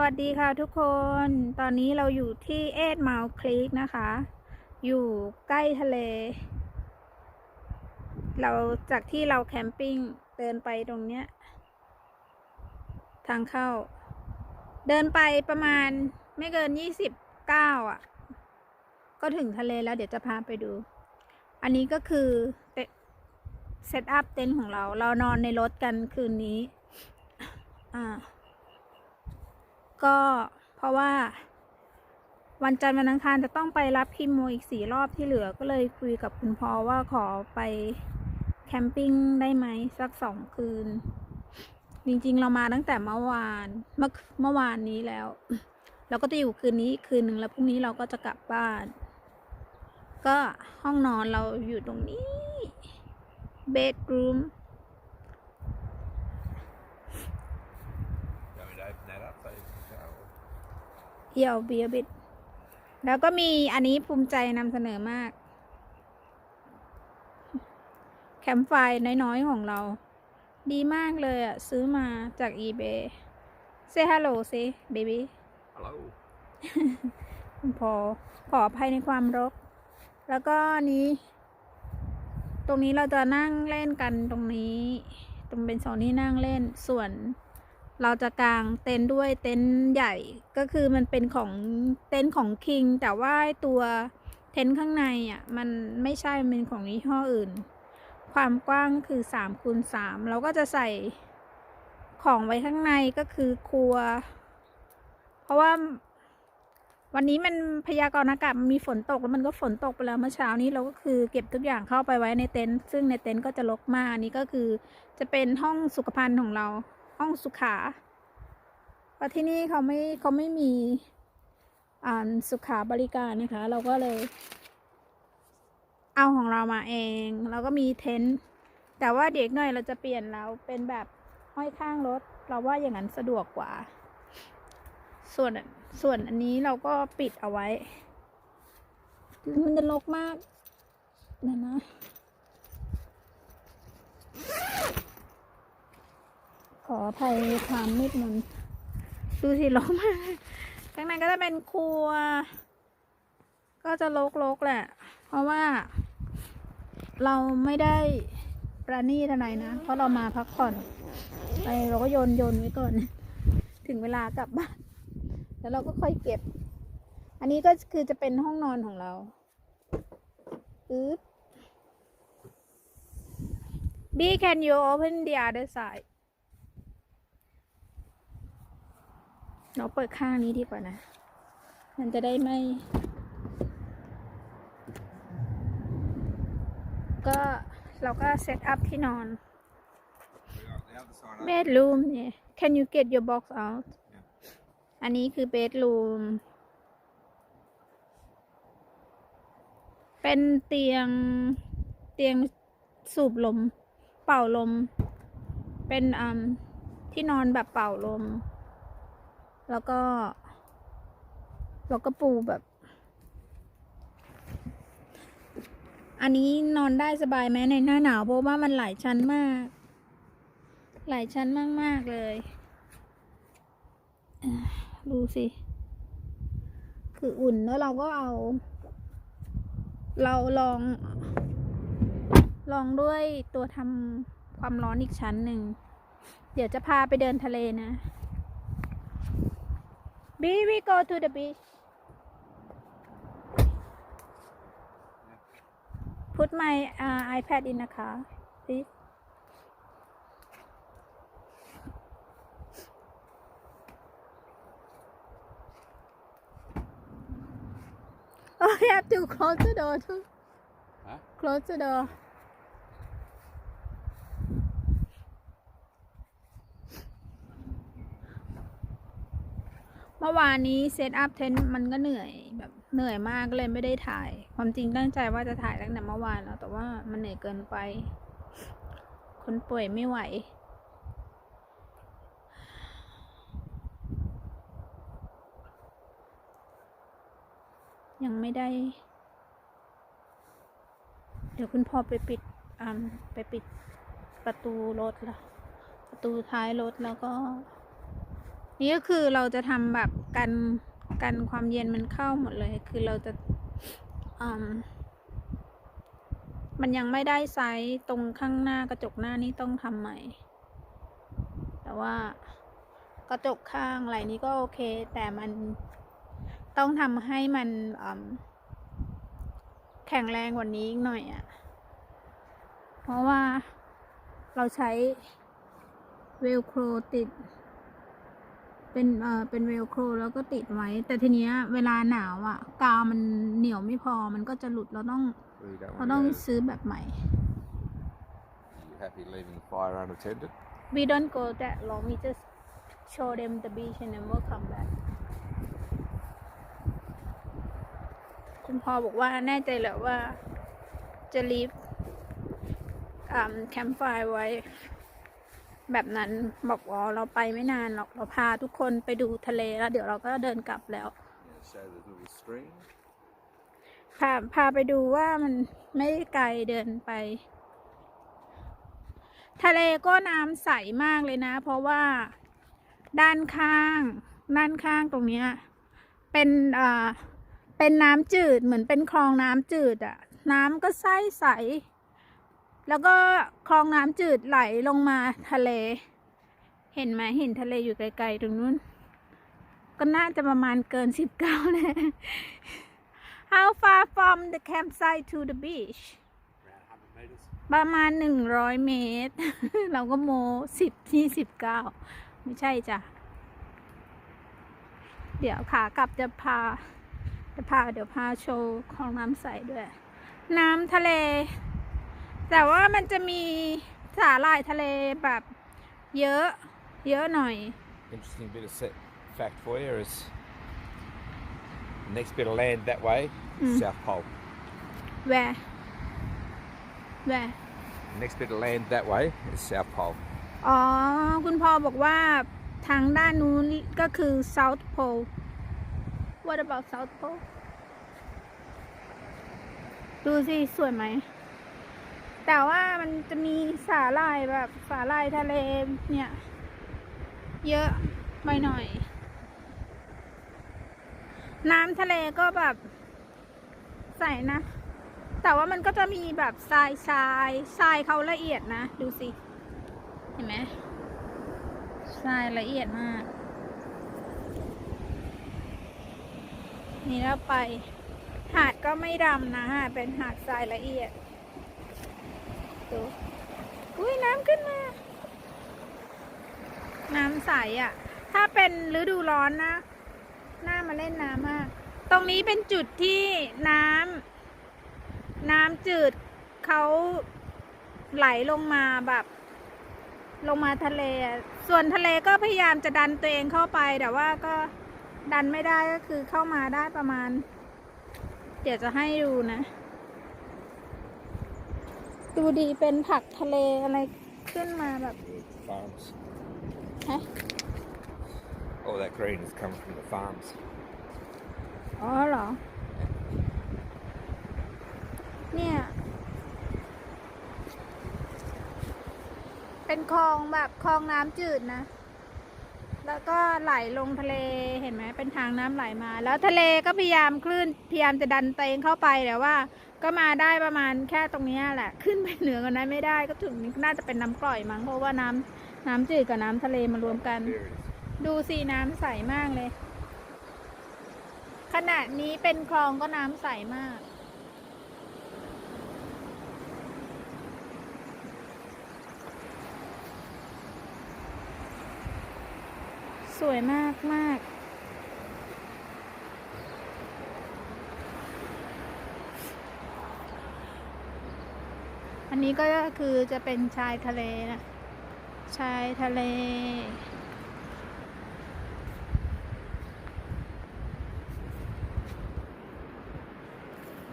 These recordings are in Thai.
วัสดีค่ะทุกคน ตอนนี้เราอยู่ที่เอ็ดเมาคลีกนะคะ อยู่ใกล้ทะเล เราจากที่เราแคมปิ้งเดินไปตรงเนี้ย ทางเข้า เดินไปประมาณไม่เกินยี่สิบเก้าอะ ก็ถึงทะเลแล้วเดี๋ยวจะพาไปดู อันนี้ก็คือเตเซตอัพเต็นท์ของเรา เรานอนในรถกันคืนนี้ อ่า ก็เพราะว่า วันจันทร์วันอังคารจะต้องไปรับคิมโมอีกสี่รอบที่เหลือก็เลยคุยกับคุณพ่อว่าขอไปแคมปิ้งได้ไหมสักสองคืน จริงๆเรามาตั้งแต่เมื่อวานเมื่อเมื่อวานนี้แล้ว เราก็จะอยู่คืนนี้คืนหนึ่งแล้วพรุ่งนี้เราก็จะกลับบ้าน ก็ห้องนอนเราอยู่ตรงนี้ bedroom เอี่ยวเบียบิด แล้วก็มีอันนี้ภูมิใจนำเสนอมาก แคมป์ไฟน้อยๆ ของเรา ดีมากเลยอะ ซื้อมาจาก eBay say hello say baby Hallå? คุณพอขออภัยในความรก แล้วก็อันนี้ ตรงนี้เราจะนั่งเล่นกันตรงนี้ ตรงเป็นโซนที่นั่งเล่นส่วน เราจะกางเต็นท์ด้วยเต็นท์ใหญ่ก็คือมันเป็นของเต็นท์ของคิงแต่ว่าตัวเต็นท์ข้างในอะมันไม่ใช่มันเป็นของยี่ห้ออื่น ความกว้างคือสามคูณสามเราก็จะใส่ของไว้ข้างในก็คือครัว เพราะว่าวันนี้มันพยากรณ์อากาศมันมีฝนตกแล้วมันก็ฝนตกไปแล้วเมื่อเช้านี้เราก็คือเก็บทุกอย่างเข้าไปไว้ในเต็นท์ซึ่งในเต็นท์ก็จะรกมากอันนี้ก็คือจะเป็นห้องสุขภัณฑ์ของเรา ห้องสุขาเพราะที่นี่เขาไม่เขาไม่มีอ่าสุขาบริการนะคะ เราก็เลย เอาของเรามาเองแล้วก็มีเต็นท์แต่ว่าเด็กหน่อยเราจะเปลี่ยนเราเป็นแบบห้อยข้างรถ เราว่าอย่างนั้นสะดวกกว่า ส่วนส่วนอันนี้เราก็ปิดเอาไว้ มันจะรกมากเดี๋ยวนะ ออภัยความมืดมนดูสิรกมากข้างในก็จะเป็นครัว ก็จะรกๆแหละ เพราะว่า เราไม่ได้ประณีตอะไรนะ เพราะเรามาพักผ่อนไปเราก็โยนโยนไว้ก่อน ถึงเวลากลับบ้าน แล้วเราก็ค่อยเก็บ อันนี้ก็คือจะเป็นห้องนอนของเราปึ๊บ B can you open the other side เราเปิดข้างนี้ดีกว่านะ มันจะได้ไม่ ก็เราก็เซตอัพที่นอน The other side. of- bedroom เนี่ย can you get your box out อันนี้คือ bedroom เป็นเตียงเตียงสูบลม เป่าลม เป็นอที่นอนแบบเป่าลม แล้วก็ แล้วก็ปูแบบ อันนี้นอนได้สบายไหมในหน้าหนาวเพราะว่ามันหลายชั้นมาก หลายชั้นมาก ๆ เลย ดูสิ คืออุ่นแล้วเราก็เอา เราลอง ลองด้วยตัวทำความร้อนอีกชั้นหนึ่ง เดี๋ยวจะพาไปเดินทะเลนะ B we go to the beach put my uh, iPad in the car please Oh, you have to close the door too. Huh? Close the door. วานนี้เซตอัพเทนมันก็เหนื่อยแบบเหนื่อยมากก็เลยไม่ได้ถ่าย ความจริงตั้งใจว่าจะถ่ายตั้งแต่เมื่อวานแล้วแต่ว่ามันเหนื่อยเกินไป คนป่วยไม่ไหว ยังไม่ได้ เดี๋ยวคุณพ่อไปปิดอ่าไปปิดประตูรถละประตูท้ายรถแล้วก็ นี่ก็คือเราจะทำแบบกันกันความเย็นมันเข้าหมดเลย คือเราจะมมันยังไม่ได้ไซส์ตรงข้างหน้ากระจกหน้านี่ต้องทำใหม่ แต่ว่ากระจกข้างอะไรนี้ก็โอเค แต่มันต้องทำให้มันมแข็งแรงกว่านี้อีกหน่อยอะ่ะ เพราะว่าเราใช้เวลโครติด เป็นเอ่อเป็นเวลโครแล้วก็ติดไว้ แต่ทีเนี้ยเวลาหนาวอะ่ะ กาวมันเหนียวไม่พอมันก็จะหลุดเราต้อง So you don't เรา want ต้อง to ซื้อแบบใหม่ You happy leaving the fire unattended? we don't go that long we just show them the beach and then we'll come back คุณพ่อบอกว่าแน่ใจเหรอว่าจะรีบแคมป์ไฟไว้ แบบนั้นบอกว่าเราไปไม่นานหรอกเราพาทุกคนไปดูทะเลแล้ว เดี๋ยวเราก็เดินกลับแล้ว พาพาไปดูว่ามันไม่ไกลเดินไป ทะเลก็น้ำใสมากเลยนะ เพราะว่าด้านข้าง ด้านข้างตรงเนี้ยเป็นอ่าเป็นน้ำจืดเหมือนเป็นคลองน้ำจืดอะน้ำก็ใสใส แล้วก็คลองน้ำจืดไหลลงมาทะเล เห็นไหมเห็นทะเลอยู่ไกลๆตรงนู้น ก็น่าจะประมาณเกินสิบเก้าเลย How far from the campsite to the beach ประมาณหนึ่งร้อยเมตร เราก็โมสิบที่สิบเก้าไม่ใช่จ้ะ เดี๋ยวขากลับจะพา จะพาเดี๋ยวพาโชว์ของน้ำใสด้วย น้ำทะเล แต่ว่ามันจะมีสาหร่ายทะเลแบบเยอะ เยอะหน่อย Interesting bit of set fact for you is next bit of land that way, Mm. South Pole. where where Next bit of land that way is South Pole. อ๋อ คุณพ่อบอกว่าทางด้านนู้นก็คือ South Pole What about South Pole ดูสิ สวยไหม แต่ว่ามันจะมีสาหร่ายแบบสาหร่ายทะเลเนี่ย เยอะไปหน่อย น้ำทะเลก็แบบใสนะ แต่ว่ามันก็จะมีแบบทรายทรายทรายเขาละเอียดนะ ดูสิ เห็นไหมทรายละเอียดมาก นี่แล้วไป หาดก็ไม่ดำนะฮะเป็นหาดทรายละเอียด ดูอุ้ยน้ำขึ้นมา น้ำใสอะ่ะ ถ้าเป็นฤดูร้อนนะน่ามาเล่นน้ำมาก ตรงนี้เป็นจุดที่น้ำน้ำจืดเขาไหลลงมาแบบ ลงมาทะเล ส่วนทะเลก็พยายามจะดันตัวเองเข้าไป แต่ว่าก็ดันไม่ได้ก็คือเข้ามาได้ประมาณ เดี๋ยวจะให้ดูนะ ดูดีเป็นผักทะเลอะไรขึ้นมาแบบ The farms. ฮะ All that green has come from the farms. อ๋อเหรอ เนี่ย เป็นคลองแบบคลองน้ำจืดนะ แล้วก็ไหลลงทะเลเห็นไหมเป็นทางน้ำไหลมา แล้วทะเลก็พยายามคลื่นพยายามจะดันเตงเข้าไปแต่ว่า ก็มาได้ประมาณแค่ตรงนี้แหละ ขึ้นไปเหนือกว่านั้นไม่ได้ก็ถึงน่าจะเป็นน้ำกร่อยมั้งเพราะว่าน้ำน้ำจืดกับน้ำทะเลมารวมกัน ดูสีน้ำใสมากเลย ขณะนี้เป็นคลองก็น้ำใสมาก สวยมากมากอันนี้ก็คือจะเป็นชายทะเลนะ ชายทะเล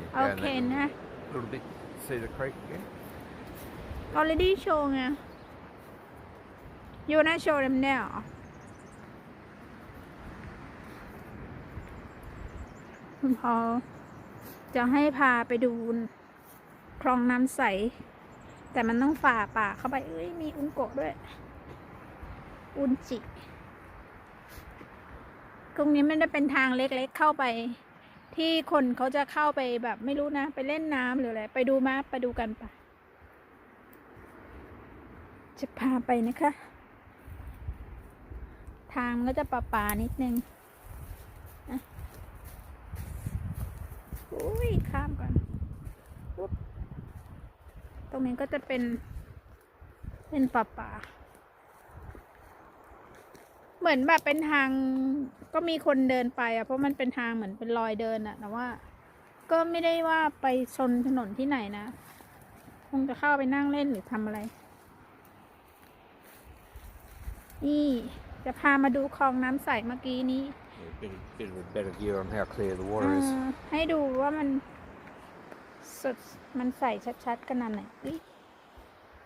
Yeah, โอ down เค that นะ little, little bit. See the creek again? already show ไง you wanna show them now คุณพ่อจะให้พาไปดูคลองน้ำใส แต่มันต้องฝ่าป่าเข้าไป เอ้ย มีอุนโกะด้วย อุนจิ ตรงนี้มันจะเป็นทางเล็กๆเข้าไป ที่คนเขาจะเข้าไปแบบไม่รู้นะ ไปเล่นน้ำหรืออะไร ไปดูมาไปดูกันปะจะพาไปนะคะ ทางมันก็จะป่าป่าๆนิดนึงอะ อุ้ยข้ามก่อนปุ๊บตรงนี้ก็จะเป็น เป็นป่าป่าๆเหมือนแบบเป็นทางก็มีคนเดินไปอะเพราะมันเป็นทางเหมือนเป็นรอยเดินอะแต่ว่า ก็ไม่ได้ว่าไปชนถนนที่ไหนนะ คงจะเข้าไปนั่งเล่นหรือทำอะไร นี่จะพามาดูคลองน้ำใสเมื่อกี้นี้ Bit, bit of a better view on how clear the water is. ให้ดูว่ามันสดมันใสชัดๆขนาดไหนอุ๊ย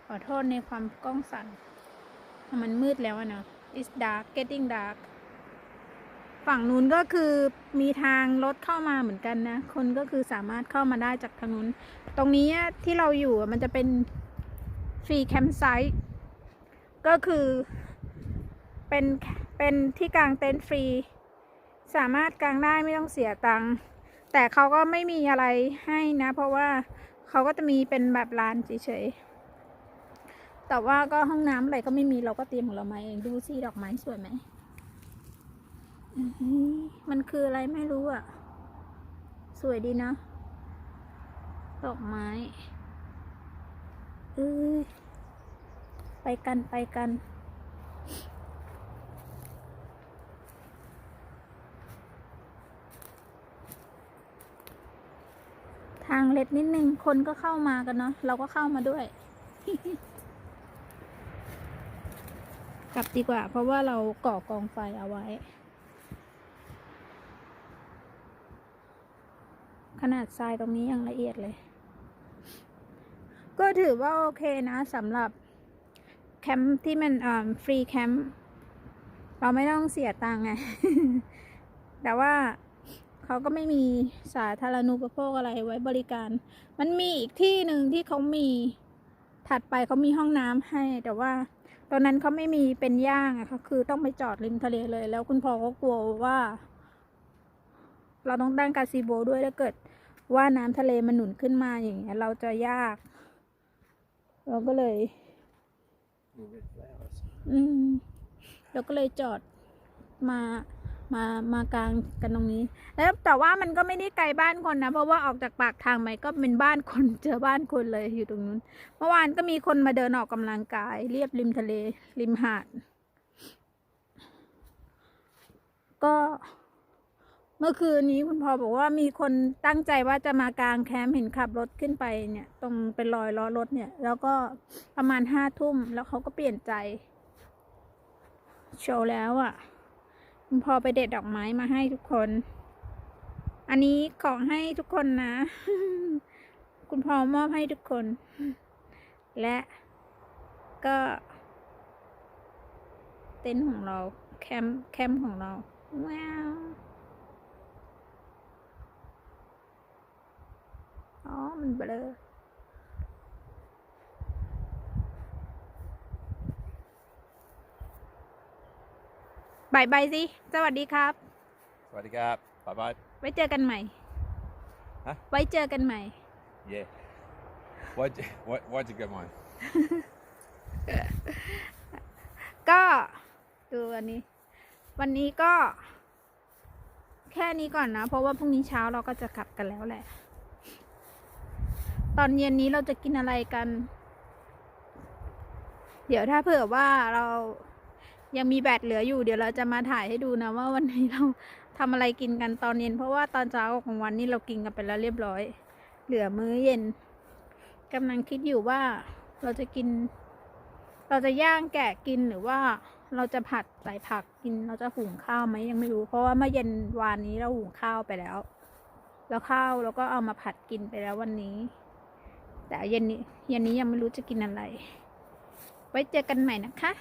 ขอโทษในความกล้องสั่น มันมืดแล้วอะเนาะ it's dark getting dark ฝั่งนู้นก็คือมีทางรถเข้ามาเหมือนกันนะ คนก็คือสามารถเข้ามาได้จากทางนู้น ตรงนี้ที่เราอยู่มันจะเป็นฟรีแคมป์ไซต์ก็คือเป็นเป็นที่กางเต็นท์ฟรี สามารถกางได้ไม่ต้องเสียตังค์แต่เขาก็ไม่มีอะไรให้นะ เพราะว่าเขาก็จะมีเป็นแบบร้านเฉยๆแต่ว่าก็ห้องน้ำอะไรก็ไม่มีเราก็เตรียมของเรามาเองดูสิดอกไม้สวยไหมอื้อหือมันคืออะไรไม่รู้อะ สวยดีนะ ดอกไม้เอ้ยไปกันไปกัน ทางเล็ดนิดนึง คนก็เข้ามากันเนาะ เราก็เข้ามาด้วย กลับดีกว่า เพราะว่าเราก่อกองไฟเอาไว้ ขนาดทรายตรงนี้ยังละเอียดเลย ก็ถือว่าโอเคนะสำหรับแคมป์ที่มันฟรีแคมป์เราไม่ต้องเสียตังค์ไง แต่ว่า เขาก็ไม่มีสาธารณูปโภคอะไรไว้บริการ มันมีอีกที่หนึ่งที่เขามีถัดไปเขามีห้องน้ำให้ แต่ว่า ตอนนั้นเขาไม่มีเป็นย่างอะค่ะคือต้องไปจอดริมทะเลเลย แล้วคุณพ่อก็กลัวว่า เราต้องตั้งกาซิโบด้วยถ้าเกิดว่าน้ำทะเลมันหนุนขึ้นมาอย่างเงี้ย เราจะยาก เราก็เลย อืมเราก็เลยจอดมา มามากลางกันตรงนี้ แล้วแต่ว่ามันก็ไม่ได้ไกลบ้านคนนะ เพราะว่าออกจากปากทางไปก็เป็นบ้านคนเจอบ้านคนเลยอยู่ตรงนู้น เมื่อวานก็มีคนมาเดินออกกำลังกาย เรียบริมทะเล ริมหาด ก็เมื่อคืนนี้คุณพ่อบอกว่ามีคนตั้งใจว่าจะมากลางแคมป์เห็นขับรถขึ้นไปเนี่ย ตรงเป็นรอยล้อรถเนี่ย แล้วก็ประมาณห้าทุ่มแล้วเขาก็เปลี่ยนใจ โชว์แล้วอะ่ะ คุณพ่อไปเด็ดดอกไม้มาให้ทุกคน อันนี้ของให้ทุกคนนะ คุณพ่อมอบให้ทุกคน และก็ เต็นท์ของเราแคมป์แคมป์ของเรา ว้าวอ๋อมันเบลอ บายบายสิ สวัสดีครับ Swaddy Gap. Bye bye. ไว้เจอกันใหม่ ฮะ ไว้เจอกันใหม่ Yeah. Why'd you, why, why'd you get mine? ก็ดูอันนี้ วันนี้ก็ แค่นี้ก่อนนะ เพราะว่าพรุ่งนี้เช้าเราก็จะกลับกันแล้วแหละ ตอนเย็นนี้เราจะกินอะไรกัน เดี๋ยวถ้าเผื่อว่าเรา ยังมีแบตเหลืออยู่ เดี๋ยวเราจะมาถ่ายให้ดูนะว่าวันนี้เราทำอะไรกินกันตอนเย็น เพราะว่าตอนเช้าของวันนี้เรากินกันไปแล้วเรียบร้อย เหลือมื้อเย็นกำลังคิดอยู่ว่าเราจะกิน เราจะย่างแกะกินหรือว่าเราจะผัดใส่ผักกินเราจะหุงข้าวไหมยังไม่รู้ เพราะว่าเมื่อเย็นวานนี้เราหุงข้าวไปแล้ว แล้วข้าวเราก็เอามาผัดกินไปแล้ววันนี้ แต่เย็นนี้เย็นนี้ยังไม่รู้จะกินอะไร ไว้เจอกันใหม่นะคะ